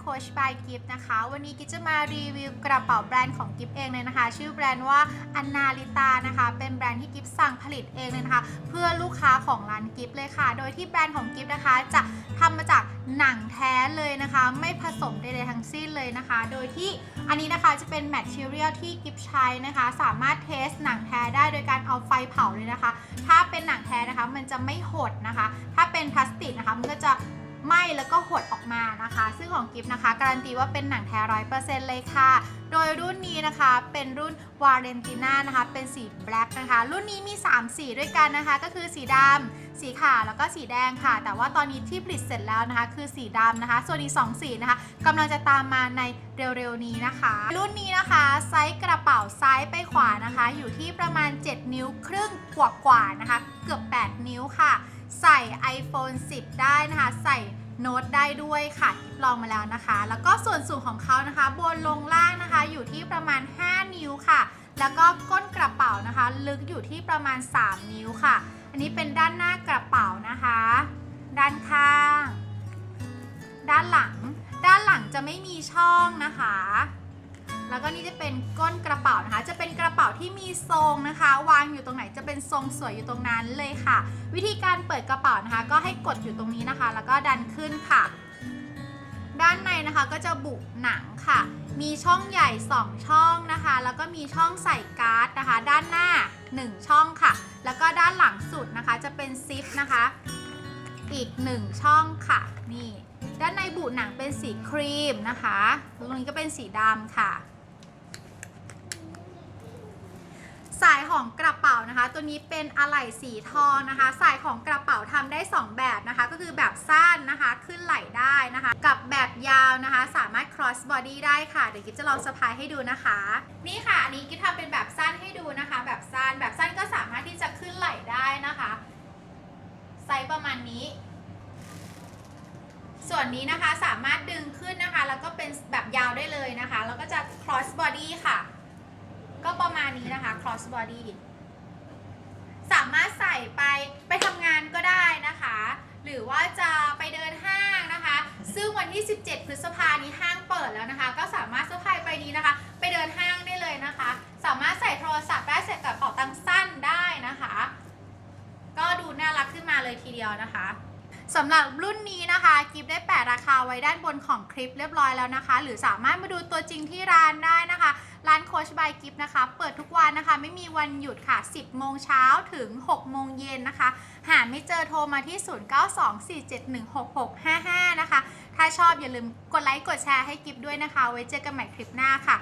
โคชบายกิฟนะคะ วันนี้กิฟจะมารีวิวกระเป๋าแบรนด์ของกิฟเองเลยนะคะ ชื่อแบรนด์ว่าอันนาลิตานะคะ เป็นแบรนด์ที่กิฟสั่งผลิตเองเลยนะคะ เพื่อลูกค้าของร้านกิฟเลยค่ะ โดยที่แบรนด์ของกิฟนะคะ จะทำมาจากหนังแท้เลยนะคะ ไม่ผสมใดๆทั้งสิ้นเลยนะคะ โดยที่อันนี้นะคะจะเป็นแมทเทียลที่กิฟใช้นะคะ สามารถเทสหนังแท้ได้โดยการเอาไฟเผาเลยนะคะ ถ้าเป็นหนังแท้นะคะมันจะไม่หดนะคะ ถ้าเป็นพลาสติกนะคะมันก็จะ ไหม้แล้วก็หดออกมานะคะ ซึ่งของกิฟนะคะ การันตีว่าเป็นหนังแท้ร้อยเปอร์เซ็นต์เลยค่ะ โดยรุ่นนี้นะคะเป็นรุ่นวาเลนติน่านะคะ เป็นสีแบล็กนะคะ รุ่นนี้มี 3 สีด้วยกันนะคะ ก็คือสีดำสีขาวแล้วก็สีแดงค่ะ แต่ว่าตอนนี้ที่ผลิตเสร็จแล้วนะคะ คือสีดำนะคะ ส่วนอีก2สีนะคะกำลังจะตามมาในเร็วๆนี้นะคะ รุ่นนี้นะคะไซส์กระเป๋าซ้ายไปขวานะคะ อยู่ที่ประมาณ 7 นิ้วครึ่งกว่าๆนะคะ เกือบ 8 นิ้วค่ะ ใส่ iPhone 10 ได้นะคะ ใส่โน้ตได้ด้วยค่ะลองมาแล้วนะคะ แล้วก็ส่วนสูงของเขานะคะ บนลงล่างนะคะ อยู่ที่ประมาณ 5 นิ้วค่ะ แล้วก็ก้นกระเป๋านะคะ ลึกอยู่ที่ประมาณ 3 นิ้วค่ะ อันนี้เป็นด้านหน้ากระเป๋านะคะ ด้านข้าง ด้านหลัง ด้านหลังจะไม่มีช่องนะคะ แล้วก็นี่จะเป็นก้นกระเป๋านะคะจะ ที่มีทรงนะคะ วางอยู่ตรงไหนจะเป็นทรงสวยอยู่ตรงนั้นเลยค่ะ วิธีการเปิดกระเป๋านะคะ ก็ให้กดอยู่ตรงนี้นะคะ แล้วก็ดันขึ้นค่ะ ด้านในนะคะก็จะบุหนังค่ะ มีช่องใหญ่ 2 ช่องนะคะ แล้วก็มีช่องใส่การ์ดนะคะ ด้านหน้า 1 ช่องค่ะ แล้วก็ด้านหลังสุดนะคะจะเป็นซิปนะคะ อีก 1 ช่องค่ะ นี่ ด้านในบุหนังเป็นสีครีมนะคะ ตรงนี้ก็เป็นสีดำค่ะ สาย ของกระเป๋านะคะ ตัวนี้เป็นอะไหล่สีทองนะคะสายของกระเป๋าทำได้ 2 แบบนะคะ ก็คือแบบสั้นนะคะขึ้นไหล่ได้นะคะ กับแบบยาวนะคะ สามารถ cross body ได้ค่ะเดี๋ยวกิ๊บจะลองสะพายให้ดูนะคะ นี่ค่ะอันนี้กิ๊บทำเป็นแบบสั้นให้ดูนะคะ แบบสั้นแบบสั้นก็สามารถที่จะขึ้นไหล่ได้นะคะไซส์ประมาณนี้ส่วนนี้นะคะสามารถดึงขึ้นนะคะ แล้วก็เป็นแบบยาวได้เลยนะคะ แล้วก็จะ cross body ค่ะ ก็ประมาณ cross body สามารถใส่ไปไปทำงานก็ได้นะคะ หรือว่าจะไปเดินห้างนะคะ ซึ่งวันที่ 17 พฤษภานี้ห้างเปิดแล้วนะคะ ก็สามารถสะพายไปนี้นะคะ ไปเดินห้างได้เลยนะคะ สามารถใส่โทรศัพท์ได้ใส่กับกระเป๋าตังค์สั้นได้นะคะ ก็ดูน่ารักขึ้นมาเลยทีเดียวนะคะ สำหรับรุ่นนี้นะคะกิฟได้แปะราคาไว้ด้านบนของคลิปเรียบร้อยแล้วนะคะ หรือสามารถมาดูตัวจริงที่ร้านได้นะคะ ร้านโคชบายกิฟนะคะ เปิดทุกวันนะคะ ไม่มีวันหยุดค่ะ 10 โมงเช้าถึง 6 โมงเย็นนะคะ หาไม่เจอโทรมาที่ 0924716655 นะคะ ถ้าชอบอย่าลืมกดไลค์กดแชร์ให้กิฟด้วยนะคะ ไว้เจอกันใหม่คลิปหน้าค่ะ